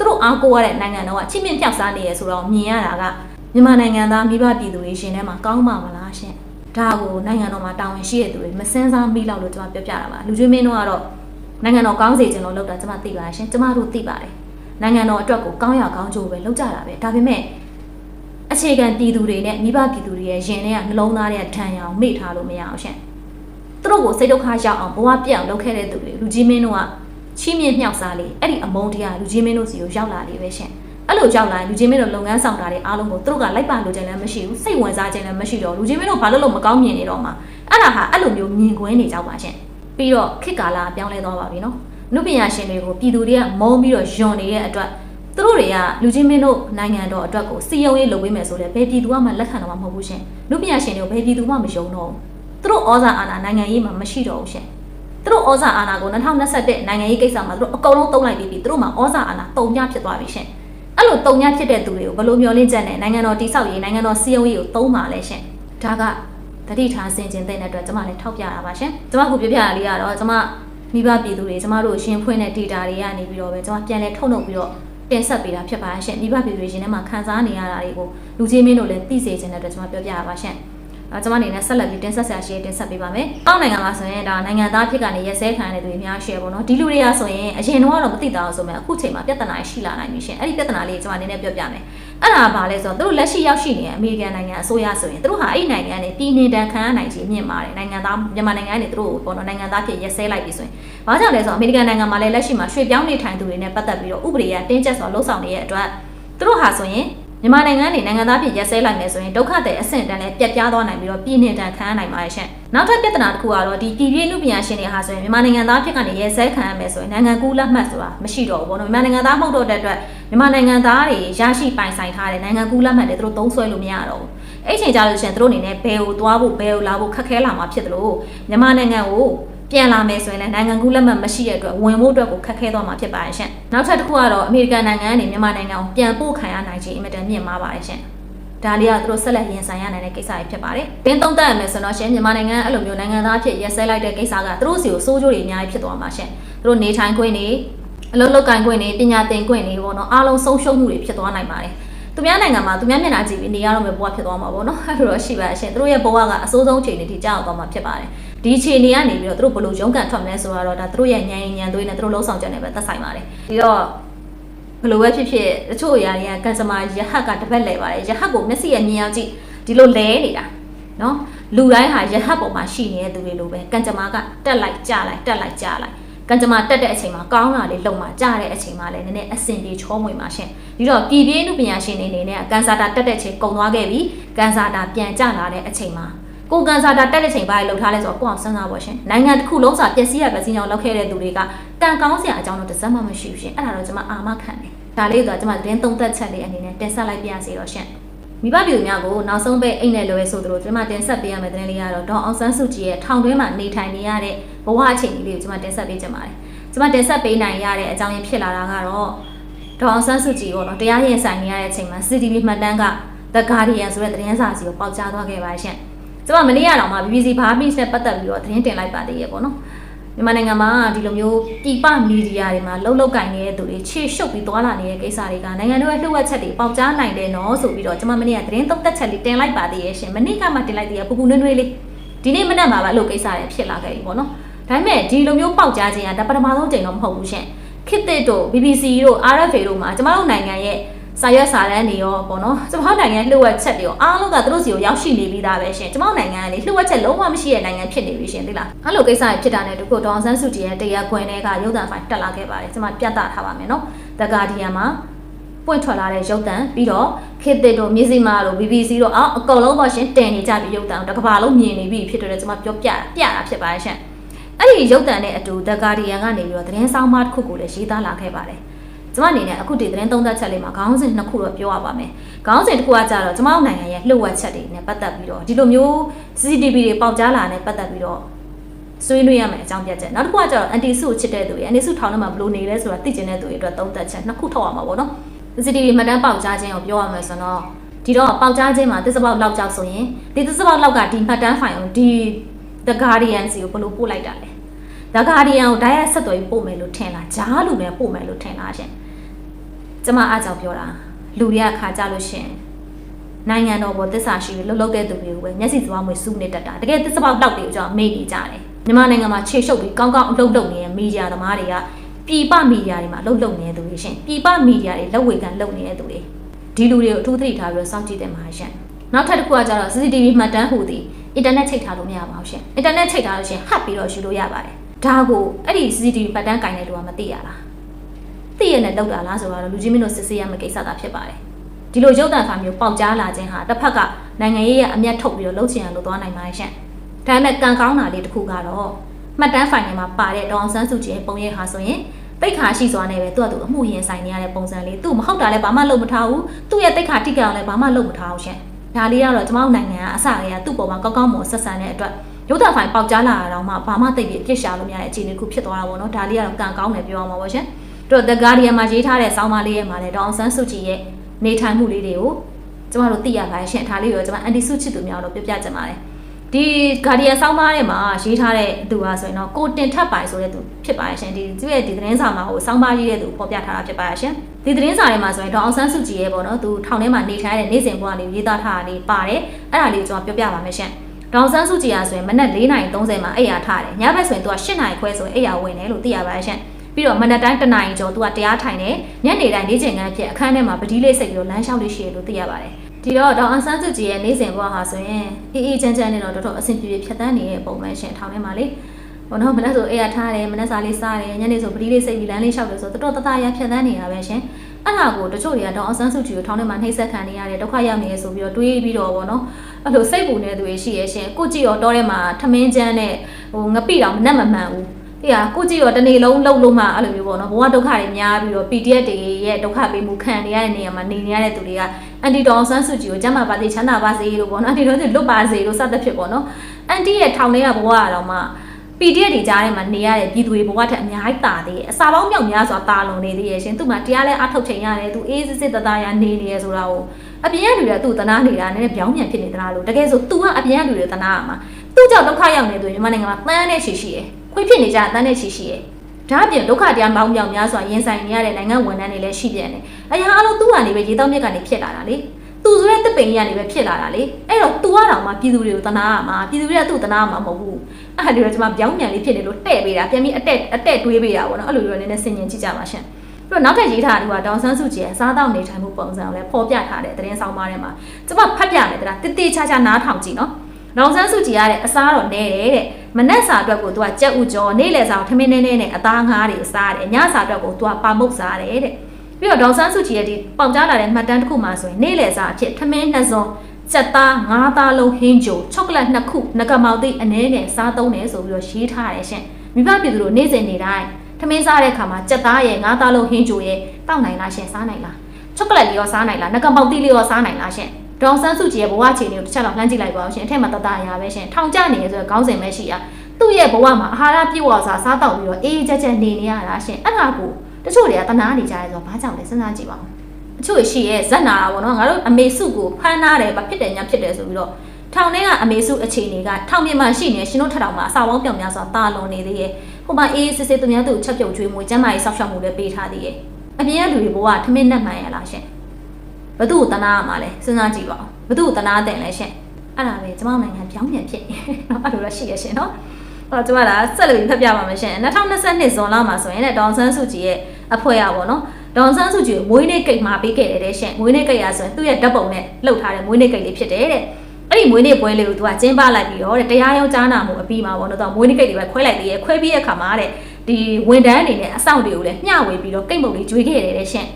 သူတို့အားကိုးရတဲ့နိုင်ငံတော်ကချိမင်းပြောက်စားနေရဆိုတော့မြင်ရတာကမြန်မာနိုင်ငံသားမိဘပြည်သူတွေရှင်ထဲမှာကောင်းပါမလားရှင်။ဒါကိုနိုင်ငံတော်မှာတာဝန်ရှိတဲ့သူတွေမစင်းစားမိလောက်လို့ကျွန်မပြောပြတာပါ။လူချင်းမင်းတို့ကတော့နိုင်ငံတော်ကောင်းစေချင်လို့လုပ်တာကျွန်မသိပါတယ်ရှင်။ကျွန်မတို့သိပါတယ်။နိုင်ငံတော်အတွက်ကိုကောင်းရကောင်းကျိုးပဲလုပ်ကြတာပဲ။ဒါပေမဲ့အခြေခံပြည်သူတွေနဲ့မိဘပြည်သူတွေရဲ့ရင်ထဲကနှလုံးသားတွေကထန်ရအောင်မေ့ထားလို့မရအောင်ရှင်။သူတို့ကိုစိတ်ဒုက္ခရောက်အောင်ဘဝပြတ်အောင်လုပ်ခဲ့တဲ့သူတွေလူကြီးမင်းတို့က ချီးမြှင့်မြောက်စားလေအဲ့ဒီအမုန်းတရားလူကြီးမင်းတို့စီကိုရောက်လာလေပဲရှင်။အဲ့လိုရောက်လာရင်လူကြီးမင်းတို့လုပ်ငန်းဆောင်တာတွေအားလုံးကိုသူတို့ကလိုက်ပါလို့ခြင်းလည်းမရှိဘူးစိတ်ဝင်စားခြင်းလည်းမရှိတော့လူကြီးမင်းတို့ဘာလို့လို့မကောင်းမြင်နေတော့မှအဲ့ဒါဟာအဲ့လိုမျိုးမြင်ကွင်းနေကြပါရှင်။ပြီးတော့ခေတ်ကာလပြောင်းလဲသွားပါပြီနော်။နုပညာရှင်တွေကိုပြည်သူတွေကမုန်းပြီးတော့ယွန်နေတဲ့အတွက်သူတို့တွေကလူချင်းမင်းတို့နိုင်ငံတော်အတွက်ကိုစီယုံရေးလုပ်ပေးမယ်ဆိုလည်းဘယ်ပြည်သူမှလက်ခံတော့မှာမဟုတ်ဘူးရှင်လူပညာရှင်တွေကိုဘယ်ပြည်သူမှမယုံတော့ဘူးသူတို့ဩဇာအာဏာနိုင်ငံရေးမှာမရှိတော့ဘူးရှင် သူတို့ဩဇာအာဏာကို2021နိုင်ငံရေးကိစ္စမှာသူတို့အကုန်လုံးသုံးလိုက်ပြီးပြီသူတို့မှာဩဇာအာဏာတုံညဖြစ်သွားပြီရှင်အဲ့လိုတုံညဖြစ်တဲ့သူတွေကိုဘယ်လိုမျှော်လင့်ချက်နဲ့နိုင်ငံတော်တိဆောက်ရေးနိုင်ငံတော်စီယုံရေးကိုသုံးပါလဲရှင်ဒါကတတိထားဆင်ခြင်တဲ့အတွက်ကျွန်မလည်းထောက်ပြတာပါရှင်ကျွန်မကပြပြရလေးကတော့ကျွန်မမိဘပြည်သူတွေကျွန်မတို့ရှင်းဖွင့်တဲ့ data တွေကနေပြီးတော့ပဲကျွန်မပြန်လဲထုတ်လုပ်ပြီးတော့တင်ဆက်ပေးတာဖြစ်ပါရှင်မိဘပြည်သူတွေရှင်ထဲမှာခံစားနေရတာတွေကိုလူချင်းမင်းတို့လည်းသိစေချင်တဲ့အတွက်ကျွန်မပြောပြရပါရှင်အဲ ကျွန်မအနေနဲ့ဆက်လက်ပြီးတင်ဆက်ဆရာရှိတင်ဆက်ပေးပါမယ်။အောက်နိုင်ငံမှာဆိုရင်ဒါနိုင်ငံသားဖြစ်ကနေရက်စဲခံရတဲ့သူတွေအများရှိရပေါ့နော်။ဒီလူတွေကဆိုရင်အရင်တော့တော့မသိတာအောင်ဆိုမှအခုချိန်မှာပြဿနာရှိလာနိုင်ပြီရှင်။အဲ့ဒီပြဿနာလေးကျွန်မအနေနဲ့ပြောပြမယ်။အဲ့ဒါကဘာလဲဆိုတော့သူတို့လက်ရှိရောက်ရှိနေတဲ့အမေရိကန်နိုင်ငံအစိုးရဆိုရင်သူတို့ဟာအဲ့ဒီနိုင်ငံနဲ့ပြည်နေတန်ခံရနိုင်ခြင်းမြင့်ပါတယ်။နိုင်ငံသားမြန်မာနိုင်ငံကနေသူတို့ပေါ့နော်နိုင်ငံသားဖြစ်ရက်စဲလိုက်ပြီဆိုရင်ဘာကြောင့်လဲဆိုတော့အမေရိကန်နိုင်ငံမှာလည်းလက်ရှိမှာရွှေ့ပြောင်းနေထိုင်သူတွေနဲ့ပတ်သက်ပြီးတော့ဥပဒေရတင်းကျပ်စွာလှုံ့ဆော်နေတဲ့အတွက်သူတို့ဟာဆိုရင် မြန်မာနိုင်ငံနေနိုင်ငံသားဖြစ်ရက်စဲလိုက်မယ်ဆိုရင်ဒုက္ခတဲ့အဆင့်တန်းလည်းပြတ်ပြားသွားနိုင်ပြီးတော့ပြည်နေတန်ခံရနိုင်ပါရဲ့ရှင်။နောက်ထပ်ပြဿနာတစ်ခုကတော့ဒီပြည်ပြည့်နုပညာရှင်တွေဟာဆိုရင်မြန်မာနိုင်ငံသားဖြစ်ကနေရက်စဲခံရမယ်ဆိုရင်နိုင်ငံကူးလက်မှတ်ဆိုတာမရှိတော့ဘူးပေါ့နော်။မြန်မာနိုင်ငံသားမဟုတ်တော့တဲ့အတွက်မြန်မာနိုင်ငံသားတွေရရှိပိုင်ဆိုင်ထားတဲ့နိုင်ငံကူးလက်မှတ်တွေသူတို့သုံးစွဲလို့မရတော့ဘူး။အဲ့ချိန်ကြလို့ရှိရင်သူတို့အနေနဲ့ဘယ်ကိုသွားဖို့ဘယ်ကိုလာဖို့ခက်ခဲလာမှာဖြစ်တယ်လို့မြန်မာနိုင်ငံကို ပြန်လာမယ်ဆိုရင်လည်းနိုင်ငံကူးလက်မှတ်မရှိတဲ့အတွက်ဝင်ဖို့အတွက်ကိုခက်ခဲသွားမှာဖြစ်ပါရဲ့ရှင်။နောက်ထပ်တစ်ခုကတော့အမေရိကန်နိုင်ငံကနေမြန်မာနိုင်ငံကိုပြန်ပို့ခံရနိုင်ခြင်းအင်မတန်မြင့်မားပါတယ်ရှင်။ဒါလေးကသူတို့ဆက်လက်ရင်ဆိုင်ရနိုင်တဲ့ကိစ္စတွေဖြစ်ပါတယ်။တင်းသုံးသပ်ရမယ်ဆိုတော့ရှင်မြန်မာနိုင်ငံအဲ့လိုမျိုးနိုင်ငံသားဖြစ်ရက်စဲလိုက်တဲ့ကိစ္စကသူတို့စီကိုစိုးကျိုးတွေအများကြီးဖြစ်သွားမှာရှင်။သူတို့နေထိုင်ခွင့်တွေအလုပ်လုပ်ကိုင်ခွင့်တွေပညာသင်ခွင့်တွေပေါ့နော်အားလုံးဆုံးရှုံးမှုတွေဖြစ်သွားနိုင်ပါတယ်။သူများနိုင်ငံမှာသူများမျက်နှာကြည့်ပြီးနေရတော့မယ်ဘဝဖြစ်သွားမှာပေါ့နော်အဲ့လိုတော့ရှိပါရှင်သူတို့ရဲ့ဘဝကအစိုးဆုံးချိန်တွေထိကြောက်သွားမှာဖြစ်ပါတယ် ဒီအခြေအနေကနေပြီးတော့သူတို့ဘယ်လိုရုန်းကန်ထွက်မလဲဆိုတော့ဒါသူတို့ရဲ့ညံရင်ညံသွေးနဲ့သူတို့လုံးဆောင်ချက်နဲ့ပဲသက်ဆိုင်ပါတယ်ပြီးတော့ဘယ်လိုပဲဖြစ်ဖြစ်တချို့အရာတွေကကန်စမာရဟတ်ကတပတ်လဲပါတယ်ရဟတ်ကိုမျက်စိရဲ့မြင်အောင်ကြည့်ဒီလိုလဲနေတာနော်လူတိုင်းဟာရဟတ်ပေါ်မှာရှိနေတဲ့သူတွေလိုပဲကန်ကြမာကတက်လိုက်ကြလိုက်တက်လိုက်ကြလိုက်ကန်ကြမာတက်တဲ့အချိန်မှာကောင်းတာလေးလုံမှာကြားတဲ့အချိန်မှာလည်းနည်းနည်းအဆင်ပြေချောမွေမှာရှင်ပြီးတော့ပြည်ပြင်းနုပညာရှင်တွေအနေနဲ့ကန်စာတာတက်တဲ့အချိန်ကုန်သွားခဲ့ပြီကန်စာတာပြန်ကျလာတဲ့အချိန်မှာ ကိုကန်စာတာတက်တဲ့ချိန်ဘာလို့လှုပ်ထားလဲဆိုတော့ကိုအောင်စဉ်းစားပါရှင်နိုင်ငံတစ်ခုလုံးစာပျက်စီးရပျက်စီးအောင်လုပ်ခဲ့တဲ့သူတွေကကံကောင်းစရာအကြောင်းတော့တစ်စက်မှမရှိဘူးရှင်အဲ့ဒါတော့ကျွန်မအာမခံတယ်ဒါလေးတော့ကျွန်မသတင်းသုံးသက်ချက်လေးအနေနဲ့တင်ဆက်လိုက်ပြရစီတော့ရှင်မိဘပြည်သူများကိုနောက်ဆုံးပဲအိမ်နဲ့လွယ်ဆိုသလိုကျွန်မတင်ဆက်ပေးရမယ့်သတင်းလေးကတော့ဒေါအောင်ဆန်းစုကြည်ရဲ့ထောင်တွင်းမှာနေထိုင်နေရတဲ့ဘဝအခြေအနေလေးကိုကျွန်မတင်ဆက်ပေးချင်ပါတယ်ကျွန်မတင်ဆက်ပေးနိုင်ရတဲ့အကြောင်းရင်းဖြစ်လာတာကတော့ဒေါအောင်ဆန်းစုကြည်ပေါ့နော်တရားရင်ဆိုင်နေရတဲ့အချိန်မှာ CCTV မှတ်တမ်းက The Guardian ဆိုတဲ့သတင်းစာစီကိုပေါက်ကြားသွားခဲ့ပါရှင် ကျွန်မမနေ့ကတော့မှ BBC ဘာမစ်နဲ့ပတ်သက်ပြီးတော့သတင်းတင်လိုက်ပါသေးရဲ့ပေါ့နော်မြန်မာနိုင်ငံမှာဒီလိုမျိုးပြည်ပမီဒီယာတွေမှာလှုပ်လှုပ်ကင်နေတဲ့သူတွေခြေရှုပ်ပြီးသွားလာနေတဲ့ကိစ္စတွေကနိုင်ငံတော်ရဲ့လှုပ်ဝက်ချက်တွေပေါက်ကြားနိုင်တယ်နော်ဆိုပြီးတော့ကျွန်မမနေ့ကသတင်းသုံးသက်ချက်လေးတင်လိုက်ပါသေးရဲ့ရှင်မနေ့ကမှတင်လိုက်သေးရပူပူနွေးနွေးလေးဒီနေ့မနက်မှာပဲအဲ့လိုကိစ္စတွေဖြစ်လာခဲ့ပြီပေါ့နော်ဒါပေမဲ့ဒီလိုမျိုးပေါက်ကြားခြင်းကဒါပထမဆုံးချိန်တော့မဟုတ်ဘူးရှင်ခေတ်သစ်တို့ BBC တို့ RFA တို့မှာကျမတို့နိုင်ငံရဲ့ စာရွက်စာတမ်းတွေရောပေါ့နော်ကျမတို့နိုင်ငံလှုပ်ဝက်ချက်တွေရောအားလုံးကသူတို့စီကိုရောက်ရှိနေပြီးသားပဲရှင်ကျမတို့နိုင်ငံကလေလှုပ်ဝက်ချက်လုံးဝမရှိတဲ့နိုင်ငံဖြစ်နေပြီရှင်သိလားအဲ့လိုကိစ္စတွေဖြစ်တာနဲ့တခုဒေါအောင်ဆန်းစုကြည်ရဲ့တရားခွင်တွေကရုပ်သံဖိုင်တက်လာခဲ့ပါတယ်ကျမပြတ်သားထားပါမယ်နော် The Guardian မှာပပွင့်ထွက်လာတဲ့ရုပ်တံပြီးတော့ခေတ်သစ်တို့မြစည်းမာတို့ BBC တို့အော်အကုန်လုံးပေါ့ရှင်တင်နေကြပြီးရုပ်တံတစ်ကဘာလုံးမြင်နေပြီဖြစ်တယ်ကျွန်မပြောပြတာပြတာဖြစ်ပါရဲ့ရှင်အဲ့ဒီရုပ်တံနဲ့အတူ The Guardian ကနေပြီးတော့သတင်းဆောင်မတစ်ခုကိုလည်းရေးသားလာခဲ့ပါတယ် ကျွန်မအနေနဲ့အခုဒီသတင်းသုံးသပ်ချက်လေးမှာခေါင်းစဉ်နှစ်ခုတော့ပြောရပါမယ်။ခေါင်းစဉ်တစ်ခုကကြတော့ကျွန်မတို့နိုင်ငံရဲ့လှုပ်ဝက်ချက်တွေနဲ့ပတ်သက်ပြီးတော့ဒီလိုမျိုး CCTV တွေပေါက်ကြားလာတဲ့ပတ်သက်ပြီးတော့ဆွေးနွေးရမယ်အကြောင်းပြချက်နောက်တစ်ခုကကျတော့အန်တီစုကိုချစ်တဲ့သူတွေအန်တီစုထောင်ထဲမှာဘလို့နေလဲဆိုတာသိကျင်တဲ့သူတွေအတွက်သုံးသပ်ချက်နှစ်ခုထုတ်ရမှာပေါ့နော် CCTV မှတ်တမ်းပေါက်ကြားခြင်းကိုပြောရမယ်ဆိုတော့ဒီတော့ပေါက်ကြားခြင်းမှာသစ္စာပေါက်လောက်ကြောက်ဆိုရင်ဒီသစ္စာပေါက်လောက်ကဒီမှတ်တမ်းဖိုင်ကိုဒီ The Guardian စီကိုဘလို့ပို့လိုက်တာလဲ The Guardian ကို direct ဆက်သွယ်ပို့မယ်လို့ထင်လားဂျားလူနဲ့ပို့မယ်လို့ထင်လားရှင် ကျမအားကြောင့်ပြောတာလူတွေကခါကြလို့ရှင်နိုင်ငံတော်ပေါ်သစ္စာရှိပြီးလှုပ်လှုပ်တဲ့သူတွေကိုပဲမျက်စိသွားမွေစူးနေတတ်တာတကယ်သစ္စာပေါက်လောက်တွေကိုကြောင့်မေ့နေကြတယ်မြန်မာနိုင်ငံမှာခြေရှုပ်ပြီးကောင်းကောင်းအလုပ်လုပ်နေတဲ့မီဒီယာသမားတွေကပြည်ပမီဒီယာတွေမှာအလုပ်လုပ်နေတဲ့သူတွေရှင်ပြည်ပမီဒီယာတွေလက်ဝေခံလုပ်နေတဲ့သူတွေဒီလူတွေကိုအထူးသတိထားပြီးတော့စောင့်ကြည့်တဲ့မှာရှင်နောက်ထပ်တစ်ခုကကျတော့ CCTV မှတ်တမ်းဟူသည်အင်တာနက်ချိတ်ထားလို့မရပါဘူးရှင်အင်တာနက်ချိတ်ထားလို့ရှင်ဟပ်ပြီးတော့ယူလို့ရပါတယ်ဒါကိုအဲ့ဒီ CCTV မှတ်တမ်းကင်တဲ့လူကမသိရလား သိရနဲ့လောက်တာလားဆိုတော့လူကြီးမင်းတို့စစ်ဆေးရမယ့်ကိစ္စသာဖြစ်ပါတယ်ဒီလိုရုပ်တံဖာမျိုးပေါက်ကြားလာခြင်းဟာတစ်ဖက်ကနိုင်ငံရေးရဲ့အမျက်ထုတ်ပြီးတော့လှုပ်ချင်ရလို့သွားနိုင်ပါတယ်ရှင်ဒါပေမဲ့ကံကောင်းတာလေးတစ်ခုကတော့မှတ်တမ်းဖိုင်ထဲမှာပါတဲ့ဒေါအောင်ဆန်းစုကြည်ရဲ့ပုံရိပ်ဟာဆိုရင်တိတ်ခါရှိစွာနဲ့ပဲသူ့အတူအမှုရင်ဆိုင်နေရတဲ့ပုံစံလေးသူ့မဟုတ်တာလည်းဘာမှလုပ်မထားဘူးသူ့ရဲ့တိတ်ခါတိကအောင်လည်းဘာမှလုပ်မထားဘူးရှင်ဒါလေးကတော့ကျမတို့နိုင်ငံကအစကတည်းကသူ့ပေါ်မှာကောင်းကောင်းမွန်ဆက်ဆံတဲ့အတွက်ရုပ်သံဖိုင်ပေါက်ကြားလာတာတော့မှဘာမှသိပြီးအပြစ်ရှာလို့မရတဲ့အခြေအနေတစ်ခုဖြစ်သွားတာပေါ့နော်ဒါလေးကတော့ကံကောင်းတယ်ပြောအောင်ပါပေါ့ရှင် တို့ The Guardian မှာရေးထားတဲ့ဆောင်းပါးလေးရဲ့မှာလည်းဒေါအောင်ဆန်းစုကြည်ရဲ့နေထိုင်မှုလေးတွေကိုကျမတို့သိရပါတယ်ရှင်ဒါလေးကိုကျမအန်တီစုချစ်သူများတို့ပြပြချင်ပါတယ်ဒီ Guardian ဆောင်းပါးထဲမှာရေးထားတဲ့သူဟာဆိုရင်တော့ကိုတင်ထပ်ပိုင်ဆိုတဲ့သူဖြစ်ပါရဲ့ရှင်ဒီသူရဲ့ဒီသတင်းစာမှာဟိုဆောင်းပါးရေးတဲ့သူပေါ်ပြထားတာဖြစ်ပါရဲ့ရှင်ဒီသတင်းစာထဲမှာဆိုရင်ဒေါအောင်ဆန်းစုကြည်ရဲ့ပေါ့နော်သူထောင်ထဲမှာနေထိုင်တဲ့နေ့စဉ်ဘဝလေးရေးသားထားတာလေးပါတယ်အဲ့ဒါလေးကိုကျွန်တော်ပြောပြပါမယ်ရှင်ဒေါအောင်ဆန်းစုကြည်ဟာဆိုရင်မနက်4:30မှာအိယာထားတယ်ညဘက်ဆိုရင်သူက8:00ခွဲဆိုရင်အိယာဝင်တယ်လို့သိရပါရဲ့ရှင် ပြီးတော့မနက်တိုင်းတနာရီကျော်သူကတရားထိုင်တယ်ညနေတိုင်းနေ့ချိန်ခန်းဖြစ်အခန်းထဲမှာပတိလေးစိတ်ပြီးတော့လမ်းလျှောက်လေးရှိတယ်လို့သိရပါတယ်ဒီတော့ဒေါအောင်ဆန်းစုကြည်ရဲ့နေ့စဉ်ဘဝဟာဆိုရင်အေးအေးချမ်းချမ်းနဲ့တော့တော်တော်အဆင်ပြေပြေဖြတ်သန်းနေတဲ့ပုံမှန်ရှင်ထောင်ထဲမှာလေဟိုတော့မနက်ဆိုအေးရထားတယ်မနက်စာလေးစားတယ်ညနေဆိုပတိလေးစိတ်ပြီးလမ်းလေးလျှောက်တယ်ဆိုတော့တော်တော်တတရဖြတ်သန်းနေတာပဲရှင်အဲ့ဒါကိုတချို့တွေကဒေါအောင်ဆန်းစုကြည်ကိုထောင်ထဲမှာနှိပ်စက်ခံနေရတယ်ဒုက္ခရောက်နေရဆိုပြီးတော့တွေးပြီးတော့ဗောနော်အဲ့လိုစိတ်ပူနေသူတွေရှိရရှင်ကိုကြည့်ရောတောထဲမှာထမင်းချမ်းနဲ့ဟိုငပိတောင်မနှက်မမှန်ဘူး ဒီဟာကိုကြည့်ရောတနေ့လုံးလှုပ်လို့မှအဲ့လိုမျိုးပေါ့နော်ဘဝဒုက္ခတွေများပြီးတော့ PDF တွေရဲ့ဒုက္ခပေးမှုခံနေရတဲ့နေရာမှာနေနေရတဲ့သူတွေကအန်တီဒေါန်ဆန်းစုကြည်ကိုကျမ်းမာပါစေချမ်းသာပါစေလို့ပေါ့နော်အန်တီဒေါန်စုလွတ်ပါစေလို့စသဖြင့်ပေါ့နော်အန်တီရဲ့ထောင်ထဲကဘဝကတော့မှ PDF တွေကြားထဲမှာနေရတဲ့ပြည်သူတွေဘဝထက်အများကြီးတာသေးတယ်အစာပေါင်းမြောက်များစွာတာလွန်နေသေးရဲ့ရှင်သူ့မှာတရားလဲအထုတ်ချိန်ရတယ်သူအေးစစ်စစ်တသားရနေနေရဆိုတာကိုအပြင်ကလူတွေကသူ့တနာနေတာနည်းနည်းပြောင်းပြန်ဖြစ်နေသလားလို့တကယ်ဆို तू ကအပြင်ကလူတွေတနာရမှာသူ့ကြောင့်ဒုက္ခရောက်နေသူမြန်မာနိုင်ငံမှာတန်းနဲ့ရှိရှိရယ် ခွေးဖြစ်နေကြတန်းနဲ့ရှိရှိရယ်ဒါအပြင်ဒုက္ခတရားပေါင်းမြောက်များစွာရင်ဆိုင်နေရတဲ့နိုင်ငံဝန်ထမ်းတွေလည်းရှိပြန်တယ်အရာအလုံးသူ့ကနေပဲရေတောက်မြက်ကနေဖြစ်လာတာလေသူဆိုတဲ့တစ်ပိန်ကြီးကနေပဲဖြစ်လာတာလေအဲ့တော့ तू ကတော့မှပြည်သူတွေကိုတနာရမှာပြည်သူတွေကသူ့တနာရမှာမဟုတ်ဘူးအဲ့ဒါတွေတော့ကျွန်မပြောင်းပြန်လေးဖြစ်နေလို့တဲ့ပေးတာပြန်ပြီးအတက်အတက်တွေးပေးတာပေါ့နော်အဲ့လိုမျိုးနည်းနည်းဆင်ញင်ကြည့်ကြပါရှင်ပြီးတော့နောက်ထပ်ရေးထားတာကဒေါန်ဆန်းစုကြည်ရဲ့စားတောက်နေထိုင်မှုပုံစံကိုလည်းဖော်ပြထားတဲ့သတင်းဆောင်ပါထဲမှာကျွန်မဖတ်ပြမယ်တရားတိတိကျကျနားထောင်ကြည့်နော်ဒေါန်ဆန်းစုကြည်ရတဲ့အစားတော့နဲတယ်တဲ့ မနက်စာအတွက်ကိုသူကကြက်ဥကြောနေ့လယ်စာကိုထမင်းနေနေနဲ့အသားငါးတွေစားတယ်ညစာအတွက်ကိုသူကပါမုတ်စားတယ်တဲ့ပြီးတော့ဒေါန်ဆန်းစုကြည်ရဲ့ဒီပေါင်ကြားလာတဲ့မှတ်တမ်းတစ်ခုမှဆိုရင်နေ့လယ်စာအဖြစ်ထမင်းနှစ်စုံစက်သားငါးသားလုံးဟင်းဂျိုချောကလက်နှစ်ခုငကမောက်သိအနည်းငယ်စားသုံးတယ်ဆိုပြီးတော့ရေးထားတယ်ရှင်မိဘပြည်သူတို့နေ့စဉ်နေ့တိုင်းထမင်းစားတဲ့အခါမှာစက်သားရဲ့ငါးသားလုံးဟင်းဂျိုရဲ့တောက်နိုင်လားရှင်စားနိုင်လားချောကလက်လေးရောစားနိုင်လားငကမောက်သိလေးရောစားနိုင်လားရှင် ဒေါန်ဆန်းစုကြည်ရဲ့ဘဝအခြေအနေကိုတစ်ချက်လောက်လှမ်းကြည့်လိုက်ပါဦးရှင်အထက်မှာတတအရာပဲရှင်ထောင်ကျနေရဆိုတော့ခေါင်းစဉ်ပဲရှိရသူ့ရဲ့ဘဝမှာအာဟာရပြည့်ဝစွာစားတောက်ပြီးတော့အေးအေးကြက်ကြက်နေနေရတာရှင်အဲ့ဒါကိုတချို့တွေကတနာနေကြရဲဆိုတော့ဘာကြောင့်လဲစဉ်းစားကြည့်ပါဦးအချို့ရှိရဲ့ဇက်နာတာပေါ့နော်ငါတို့အမေစုကိုဖမ်းနာတယ်ဘာဖြစ်တယ်ညာဖြစ်တယ်ဆိုပြီးတော့ထောင်ထဲကအမေစုအခြေအနေကထောင်ပြင်မှာရှိနေရှင်တို့ထထောင်မှာအစာပေါင်းပြောင်များစွာတာလွန်နေသေးရဲ့ဟိုမှာအေးစစ်စစ်သူများသူချက်ပြုတ်ကျွေးမွေးကျမ်းမာရေးဆောက်ရှောက်မှုလည်းပေးထားသေးရဲ့အပြင်ကလူတွေဘဝထမင်းနဲ့မှန်ရလားရှင် ဘသူ့ကိုတနာရမှာလဲစဉ်းစားကြည့်ပါဦးဘသူ့ကိုတနာတဲ့လဲရှင်အဲ့ဒါပဲကျမနိုင်ငံပြောင်းပြန်ဖြစ်နေတော့အဲ့လိုလည်းရှိရရှင်နော်ဟောကျမလာဆက်လက်ပြီးဖတ်ပြပါမယ်ရှင်2022ဇွန်လမှာဆိုရင်လည်းဒေါန်ဆန်းစုကြည်ရဲ့အဖွဲ့ရပါတော့ဒေါန်ဆန်းစုကြည်မွေးနေ့ကိတ်မှာပေးခဲ့တယ်တဲ့ရှင်မွေးနေ့ကိတ်ရဆိုရင်သူ့ရဲ့ဓာတ်ပုံနဲ့လှုပ်ထားတဲ့မွေးနေ့ကိတ်လေးဖြစ်တယ်တဲ့အဲ့ဒီမွေးနေ့ပွဲလေးကိုသူကကျင်းပလိုက်ပြီးတော့တဲ့တရားရုံးကြားနာမှုအပြီးမှာပေါ့နော်သူကမွေးနေ့ကိတ်တွေပဲခွဲလိုက်သေးရဲ့ခွဲပြီးတဲ့အခါမှာတဲ့ဒီဝန်တန်းအနေနဲ့အဆောင်တွေကိုလည်းမျှဝေပြီးတော့ကိတ်မုတ်လေးကျွေးခဲ့တယ်တဲ့ရှင်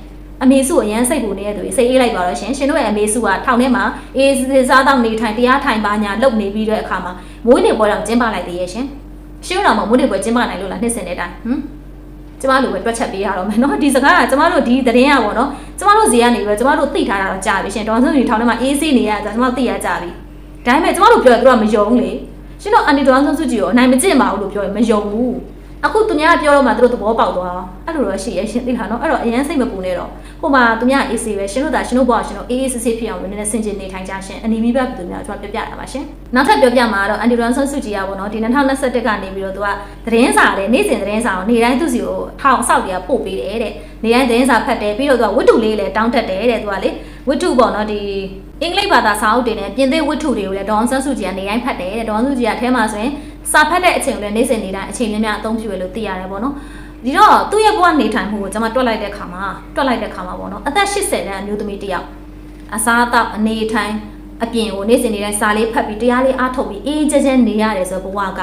အမေစုကိုအရန်စိတ်ပူနေတဲ့သူတွေစိတ်အေးလိုက်ပါတော့ရှင်ရှင်တို့ရဲ့အမေစုကထောင်ထဲမှာအေးစစ်စားတော့နေထိုင်တရားထိုင်ပါညာလုပ်နေပြီးတဲ့အခါမှာမွေးနေ့ပွဲတော့ကျင်းပလိုက်သေးရဲ့ရှင်ရှင်တို့တော့မွေးနေ့ပွဲကျင်းပနိုင်လို့လားနှစ်စင်တဲ့အတိုင်းဟမ်ကျမတို့ပဲတွက်ချက်ပေးရတော့မယ်နော်ဒီစကားကကျမတို့ဒီသတင်းရပါတော့ကျမတို့ဇေယျနေပြီးတော့ကျမတို့သိထားတာတော့ကြာပြီရှင်ဒေါ်စုံကြီးထောင်ထဲမှာအေးဆေးနေရတာကျမတို့သိရကြပြီဒါပေမဲ့ကျမတို့ပြောရင်သူတို့ကမယုံလေရှင်တို့အန်တီဒေါ်စုံစုကြည့်ရောအနိုင်မကျင့်ပါဘူးလို့ပြောရင်မယုံဘူး အခုသူများပြောတော့မှသူတို့သဘောပေါက်သွားအဲ့လိုတော့ရှိရရှင်သိလားနော်အဲ့တော့အရင်စိတ်မပူနဲ့တော့ဟိုမှာသူများအေးဆေးပဲရှင်တို့ဒါရှင်တို့ဘောရှင်တို့အေးအေးဆေးဆေးဖြစ်အောင်နည်းနည်းဆင်ခြင်နေထိုင်ကြရှင်အနီမီဘက်သူများကျွန်တော်ပြောပြတာပါရှင်နောက်ထပ်ပြောပြမှာတော့အန်တီဒေါ်စုံစုကြည့်ရပါတော့ဒီ2021ကနေပြီးတော့သူကသတင်းစာလေနေ့စဉ်သတင်းစာကိုနေ့တိုင်းသူစီကိုထောင်အဆောက်တွေကပို့ပေးတယ်တဲ့ နေ့တိုင်းသတင်းစာဖတ်တယ်ပြီးတော့သူကဝတ္ထုလေးလည်းတောင်းတက်တယ်တဲ့သူကလေဝတ္ထုပေါ့နော်ဒီအင်္ဂလိပ်ဘာသာစာအုပ်တွေနဲ့ပြင်သစ်ဝတ္ထုတွေကိုလည်းဒေါန်ဆန်းစုကြည်ကနေတိုင်းဖတ်တယ်တဲ့ဒေါန်ဆန်းစုကြည်ကအဲမှာဆိုရင်စာဖတ်တဲ့အချိန်ကိုလည်းနေ့စဉ်နေ့တိုင်းအချိန်လေးများအသုံးပြုရလို့သိရတယ်ပေါ့နော်ဒီတော့သူ့ရဲ့ဘဝနေထိုင်မှုကိုကျွန်မတွက်လိုက်တဲ့ခါမှာတွက်လိုက်တဲ့ခါမှာပေါ့နော်အသက်80တန်းအမျိုးသမီးတစ်ယောက်အစားအသောက်အနေထိုင်အပြင်ကိုနေ့စဉ်နေ့တိုင်းစာလေးဖတ်ပြီးတရားလေးအားထုတ်ပြီးအေးကြဲကြဲနေရတယ်ဆိုဘဝက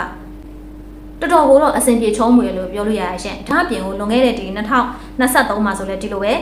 တော်တော်ကိုတော့အဆင်ပြေချုံးမွေလို့ပြောလို့ရရရှင်ဒါအပြင်ကိုလွန်ခဲ့တဲ့ဒီ2023မှာဆိုလဲဒီလိုပဲ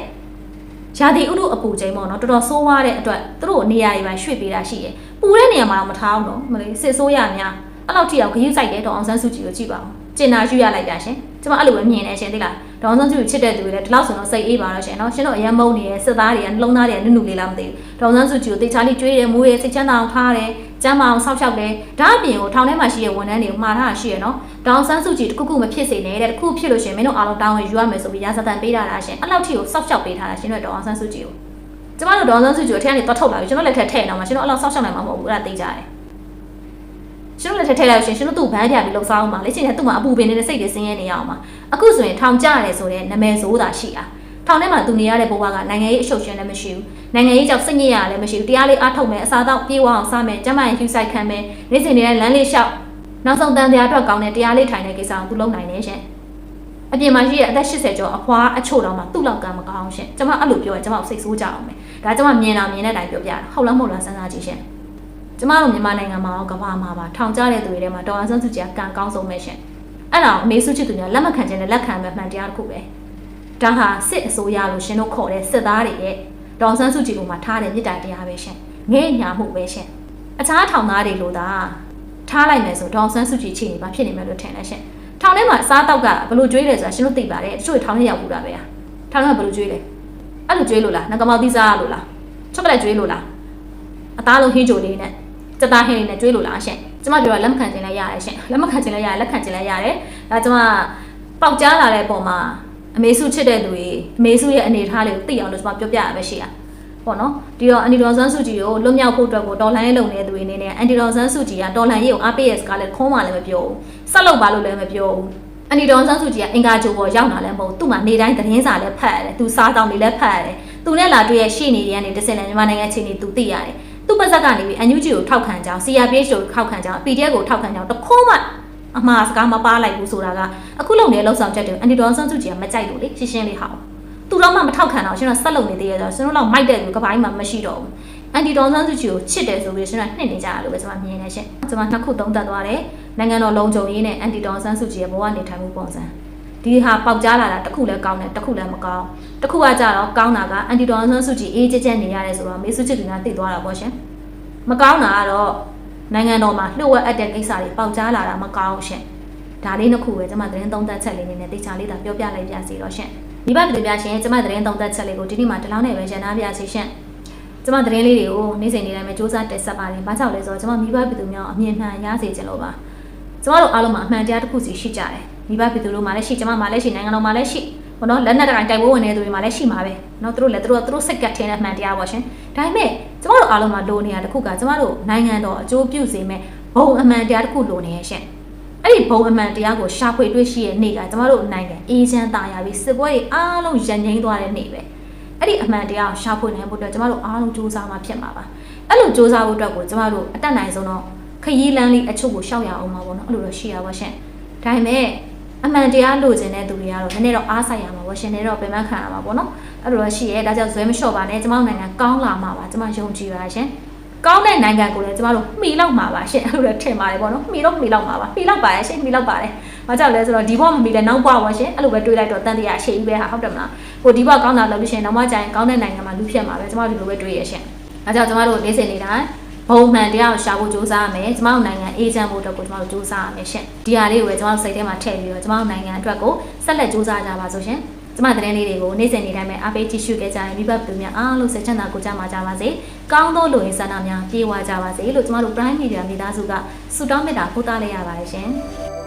ရာသီဥတုအပူချိန်ပေါ့နော်တော်တော်ဆိုးွားတဲ့အတွက်သူတို့နေရာတွေပိုင်းရွှေ့ပေးတာရှိတယ်ပူတဲ့နေရာမှာတော့မထားအောင်နော်မလေးစစ်ဆိုးရများအဲ့လောက်ထိအောင်ခရုစိုက်တဲ့ဒေါအောင်ဆန်းစုကြည်ကိုကြည့်ပါဦးကျင်နာယူရလိုက်တာရှင်ကျွန်မအဲ့လိုပဲမြင်နေရှင်သိလားဒေါအောင်ဆန်းစုကြည်ချစ်တဲ့သူတွေလည်းဒီလောက်ဆိုတော့စိတ်အေးပါတော့ရှင်နော်ရှင်တို့အရင်မုန်းနေတဲ့စစ်သားတွေကနှလုံးသားတွေကနုနုလေးလားမသိဘူးဒေါအောင်ဆန်းစုကြည်ကိုတေချာလေးကြွေးတယ်မူးတယ်စိတ်ချမ်းသာအောင်ထားတယ် ကျမ်းမာအောင်စောင့်ရှောက်တယ်ဒါအပြင်ကိုထောင်ထဲမှာရှိတဲ့ဝန်ထမ်းတွေကိုမှားထားတာရှိရနော်ဒေါအောင်ဆန်းစုကြည်တခုခုမဖြစ်စေနဲ့တဲ့တခုဖြစ်လို့ရှင်မင်းတို့အားလုံးတောင်းဝင်ယူရမယ်ဆိုပြီးရာဇသံပေးတာလားရှင်အဲ့လောက်ထိကိုစောင့်ရှောက်ပေးထားတာရှင်တို့ဒေါအောင်ဆန်းစုကြည်ကိုကျမတို့ဒေါအောင်ဆန်းစုကြည်ကိုထဲကနေတွတ်ထုတ်လာပြီကျွန်တော်လက်ထက်ထည့်နေအောင်ရှင်တို့အဲ့လောက်စောင့်ရှောက်နိုင်မှာမဟုတ်ဘူးအဲ့ဒါသိကြတယ်ရှင်တို့လက်ထက်ထည့်လိုက်ရှင်ရှင်တို့သူ့ဘန်းပြပြီးလှုပ်ဆောင်အောင်ပါလေရှင်ကသူ့မှာအပူပင်နေတဲ့စိတ်တွေဆင်းရဲနေရအောင်ပါအခုဆိုရင်ထောင်ကြရတယ်ဆိုတဲ့နာမည်ဆိုးတာရှိတာ ထောင်ထဲမှာသူနေရတဲ့ဘဝကနိုင်ငံရေးအရှုပ်ရှင်လည်းမရှိဘူးနိုင်ငံရေးကြောင့်စိတ်ညစ်ရလည်းမရှိဘူးတရားလေးအားထုတ်မယ်အစားတော့ပြေးဝအောင်စားမယ်ကျမရင်ယူဆိုင်ခံမယ်နေ့စဉ်နေတဲ့လမ်းလေးလျှောက်နောက်ဆုံးတန်တရားအတွက်ကောင်းတဲ့တရားလေးထိုင်တဲ့ကိစ္စကိုသူလုပ်နိုင်တယ်ရှင်အပြင်မှာရှိတဲ့အသက်80ကျော်အဖွားအချို့တော့မှသူ့လောက်ကမကောင်းရှင်ကျမအဲ့လိုပြောရင်ကျမစိတ်ဆိုးကြအောင်မယ်ဒါကျမမြင်တာမြင်တဲ့အတိုင်းပြောပြတာဟုတ်လားမဟုတ်လားစဉ်းစားကြည့်ရှင်ကျမတို့မြန်မာနိုင်ငံမှာရောကမ္ဘာမှာပါထောင်ကျတဲ့သူတွေထဲမှာဒေါ်အောင်ဆန်းစုကြည်ကကံကောင်းဆုံးပဲရှင်အဲ့ဒါအမေစုချစ်သူများလက်မခံခြင်းနဲ့လက်ခံမဲ့မှန်တရားတစ်ခုပဲ ဒါဟာစစ်အစိုးရလို့ရှင်တို့ခေါ်တဲ့စစ်သားတွေရဲ့ဒေါ်အောင်ဆန်းစုကြည်ကမှထားတဲ့မြစ်တာတရားပဲရှင်ငဲ့ညာမှုပဲရှင်အခြားထောင်သားတွေလို့သာထားလိုက်မယ်ဆိုဒေါ်အောင်ဆန်းစုကြည်ချိန်နေမှာဖြစ်နေမယ်လို့ထင်တယ်ရှင်ထောင်ထဲမှာအစားတောက်ကဘလို့ကြွေးတယ်ဆိုတာရှင်တို့သိပါတယ်တချို့ထောင်ထဲရောက်ဘူးတာပဲထောင်ထဲမှာဘလို့ကြွေးလဲအဲ့လိုကြွေးလို့လားငကမောက်သီးစားလို့လားချောကလက်ကြွေးလို့လားအသားလုံးဟင်းကြိုလေးနဲ့စက်သားဟင်းလေးနဲ့ကြွေးလို့လားရှင်ကျမပြောတာလက်မခံခြင်းလည်းရတယ်ရှင်လက်မခံခြင်းလည်းရတယ်လက်ခံခြင်းလည်းရတယ်ဒါကျမပေါက်ကြားလာတဲ့ပုံမှာ အမေစုချစ်တဲ့သူတွေအမေစုရဲ့အနေအထားလေးကိုသိအောင်လို့ကျမပြောပြရပဲရှိရပေါ့နော်ဒီတော့အန်တီဒေါ်ဆန်းစုကြည်ကိုလွတ်မြောက်ဖို့အတွက်ကိုတော်လှန်ရေးလုပ်နေတဲ့သူတွေအနေနဲ့အန်တီဒေါ်ဆန်းစုကြည်ကတော်လှန်ရေးကိုအားပေးရစကားလည်းခေါင်းမှလည်းမပြောဘူးဆက်လုပ်ပါလို့လည်းမပြောဘူးအန်တီဒေါ်ဆန်းစုကြည်ကအင်္ဂါဂျိုပေါ်ရောက်လာလည်းမဟုတ်သူ့မှာနေတိုင်းသတင်းစာလည်းဖတ်ရတယ်သူစားတောင်းတွေလည်းဖတ်ရတယ်သူနဲ့လာတွေ့ရဲ့ရှေ့နေတွေကနေတစ်စင်လည်းမြန်မာနိုင်ငံအခြေအနေသူသိရတယ်သူ့ပါဇက်ကနေပြီးအန်ယူဂျီကိုထောက်ခံကြောင်း CRPH ကိုထောက်ခံကြောင်း PDF ကိုထောက်ခံကြောင်းတခိုးမှ အမှားစကားမပါလိုက်ဘူးဆိုတာကအခုလုံနေတဲ့လောက်ဆောင်ချက်တွေအန်တီဒေါ်ဆန်းစုကြည်ကမကြိုက်လို့လေရှင်းရှင်းလေးဟောသူတော့မှမထောက်ခံတော့ရှင်တော့ဆက်လုံနေသေးရဆိုကျွန်တော်တို့မိုက်တဲ့လူကပိုင်းမှာမရှိတော့ဘူးအန်တီဒေါ်ဆန်းစုကြည်ကိုချစ်တယ်ဆိုပြီးရှင်ကနှိမ့်နေကြရလို့ပဲကျွန်မမြင်နေရှင်ကျွန်မနှစ်ခုသုံးသပ်သွားတယ်နိုင်ငံတော်လုံခြုံရေးနဲ့အန်တီဒေါ်ဆန်းစုကြည်ရဲ့ဘဝနေထိုင်မှုပုံစံဒီဟာပေါက်ကြားလာတာတစ်ခုလည်းကောင်းတယ်တစ်ခုလည်းမကောင်းတစ်ခုကကြတော့ကောင်းတာကအန်တီဒေါ်ဆန်းစုကြည်အေးကြဲကြဲနေရတယ်ဆိုတော့မေစုချစ်သူများသိသွားတာပေါ့ရှင်မကောင်းတာကတော့ နိုင်ငံတော်မှာလှုပ်ဝက်အပ်တဲ့ကိစ္စတွေပေါက်ကြားလာတာမကောင်းရှင်ဒါလေးနှစ်ခုပဲကျွန်မသတင်းသုံးသပ်ချက်လေးနဲ့တေချာလေးသာပြောပြလိုက်ပြစီတော့ရှင်မိဘပြည်သူများရှင်ကျွန်မသတင်းသုံးသပ်ချက်လေးကိုဒီနေ့မှဒီလောက်နဲ့ပဲရန်နာပြစီရှင်ကျွန်မသတင်းလေးတွေကိုနေ့စဉ်နေ့တိုင်းပဲစူးစမ်းတက်ဆက်ပါတယ်။ဘာကြောင့်လဲဆိုတော့ကျွန်မမိဘပြည်သူများအမြင်မှန်ရစေချင်လို့ပါ။ကျွန်တော်တို့အားလုံးမှာအမှန်တရားတစ်ခုစီရှိကြတယ်။မိဘပြည်သူတို့မှာလည်းရှိကျွန်မမှာလည်းရှိနိုင်ငံတော်မှာလည်းရှိဘောနော်လက်နက်တိုင်းတိုက်ပွဲဝင်နေသူတွေမှာလည်းရှိမှာပဲ။နော်သူတို့လည်းသူတို့သူတို့စိတ်ကထင်းတဲ့အမှန်တရားပေါ့ရှင်။ဒါပေမဲ့ ကျွန်တော်တို့အားလုံးမှာလိုနေတာတစ်ခုကကျွန်တော်တို့နိုင်ငံတော်အကျိုးပြုစေမဲ့ဘုံအမှန်တရားတစ်ခုလိုနေရဲ့ရှင်။အဲ့ဒီဘုံအမှန်တရားကိုရှာဖွေတွေ့ရှိရဲ့နေ့ကကျမတို့နိုင်ငံအေးချမ်းသာယာပြီးစစ်ပွဲတွေအားလုံးရန်ငိမ့်သွားတဲ့နေ့ပဲအဲ့ဒီအမှန်တရားကိုရှာဖွေနိုင်ဖို့အတွက်ကျမတို့အားလုံးစူးစမ်းမှာဖြစ်မှာပါအဲ့လိုစူးစမ်းဖို့အတွက်ကိုကျမတို့အတက်နိုင်ဆုံးတော့ခရီးလမ်းလေးအချို့ကိုရှောက်ရအောင်ပါဘောနော်အဲ့လိုတော့ရှိရပါရှင်ဒါပေမဲ့ အမှန်တရားလိုချင်တဲ့သူတွေကတော့နည်းနည်းတော့အားဆိုင်ရမှာပေါ့ရှင်နေတော့ပြန်မခံရမှာပေါ့နော်အဲ့လိုတော့ရှိရဲဒါကြောင့်ဇွဲမလျှော့ပါနဲ့ကျမတို့နိုင်ငံကောင်းလာမှာပါကျမယုံကြည်ပါရှင်ကောင်းတဲ့နိုင်ငံကိုလည်းကျမတို့မှီလောက်မှာပါရှင်အဲ့လိုလည်းထင်ပါတယ်ပေါ့နော်မှီတော့မှီလောက်မှာပါမှီလောက်ပါရဲ့ရှင်မှီလောက်ပါတယ်ဘာကြောင့်လဲဆိုတော့ဒီဘဝမမှီလဲနောက်ဘဝပါရှင်အဲ့လိုပဲတွေးလိုက်တော့တန်တရားအရှိကြီးပဲဟာဟုတ်တယ်မလားကိုဒီဘဝကောင်းတာလုပ်လို့ရှင်နောက်မှကျရင်ကောင်းတဲ့နိုင်ငံမှာလူဖြစ်မှာပဲကျမတို့ဒီလိုပဲတွေးရရှင်အဲကြောင့်ကျမတို့နေစင်နေတာ ဘုံမှန်တရားကိုရှာဖို့ကြိုးစားရမယ်ကျမတို့နိုင်ငံအေးချမ်းဖို့အတွက်ကိုကျမတို့ကြိုးစားရမယ်ရှင်ဒီဟာလေးကိုပဲကျမတို့စိတ်ထဲမှာထည့်ပြီးတော့ကျမတို့နိုင်ငံအတွက်ကိုဆက်လက်ကြိုးစားကြပါစို့ရှင်ကျမသတင်းလေးတွေကိုနေ့စဉ်နေ့တိုင်းပဲအားပေးကြည့်ရှုခဲ့ကြရင်မိဘပြည်သူများအားလုံးစိတ်ချမ်းသာကိုကြမှာကြပါစေ။ကောင်းသောလူရင်းဆန္ဒများပြေဝကြပါစေလို့ကျမတို့ Prime Media မိသားစုကဆုတောင်းမေတ္တာပို့သလိုက်ရပါတယ်ရှင်။